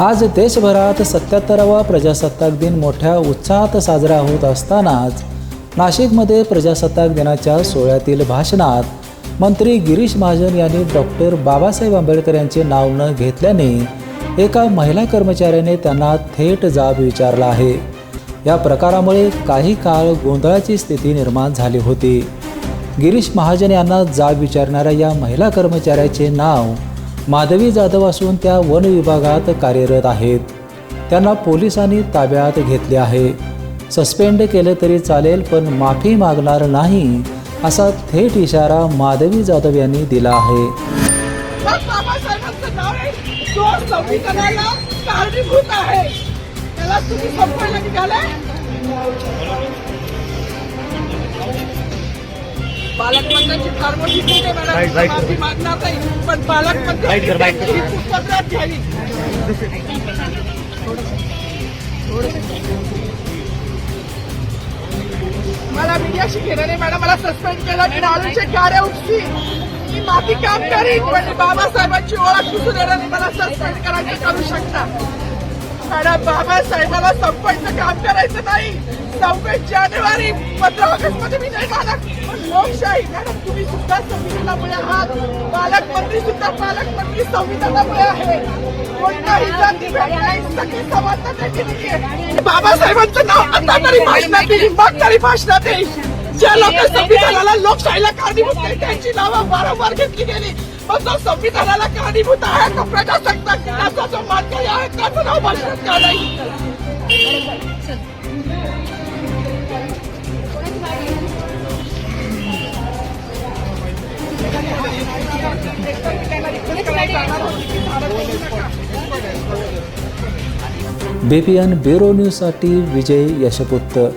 आज देशभरात सत्याहत्तरावा प्रजासत्ताक दिन मोठ्या उत्साहात साजरा होत असतानाच नाशिकमध्ये प्रजासत्ताक दिनाच्या सोहळ्यातील भाषणात मंत्री गिरीश महाजन यांनी डॉक्टर बाबासाहेब आंबेडकर यांचे नाव न घेतल्याने एका महिला कर्मचाऱ्याने त्यांना थेट जाब विचारला आहे. या प्रकारामुळे काही काळ गोंधळाची स्थिती निर्माण झाली होती. गिरीश महाजन यांना जाब विचारणाऱ्या या महिला कर्मचाऱ्याचे नाव माधवी जाधव असून त्या वन विभागात कार्यरत आहेत. त्यांना पोलिसांनी ताब्यात घेतले आहे. सस्पेंड केले तरी चालेल पण माफी मागणार नाही असा थेट इशारा माधवी जाधव यांनी दिला आहे. मग पालकमंत्र्यांची फार मोठी चूक आहे मॅडम माफी मागणार नाही. पण पालकमंत्री घ्यावी. मला मीडियाशी घेणं नाही मॅडम मला सस्पेंड केलं. मी नालूचे गाड्या उपसी मी माफी काम करीन पण बाबासाहेबांची ओळख दिसून येणार नाही. मला सस्पेंड करायचं करू शकता. आणि बाबासाहेबाला संपायचं काम करायचं नाही. सव्वीस जानेवारी पंधरा ऑगस्टमध्ये मी नाही मालक पण लोकशाही मॅडम तुम्ही सुद्धा संविधानामुळे आहात. पालकमंत्री सुद्धा पालकमंत्री संविधानामुळे आहे. कोणताही जाती भेद नाही सगळी समानता त्याची नाहीये बाबासाहेबांचं नाव आता तरी भाषणात येईल मग तरी भाषणात येईल ज्या लोक संविधानाला लोकशाहीला कारणीभूत केली त्यांची नावं वारंवार घेतली गेली. पण जो संविधानाला कारणीभूत आहे तो प्रजासत्ताक दिनाचा जो मानकरी नाव भाषणात का नाही? ब्युरो न्यूजसाठी विजय यशपुत्र.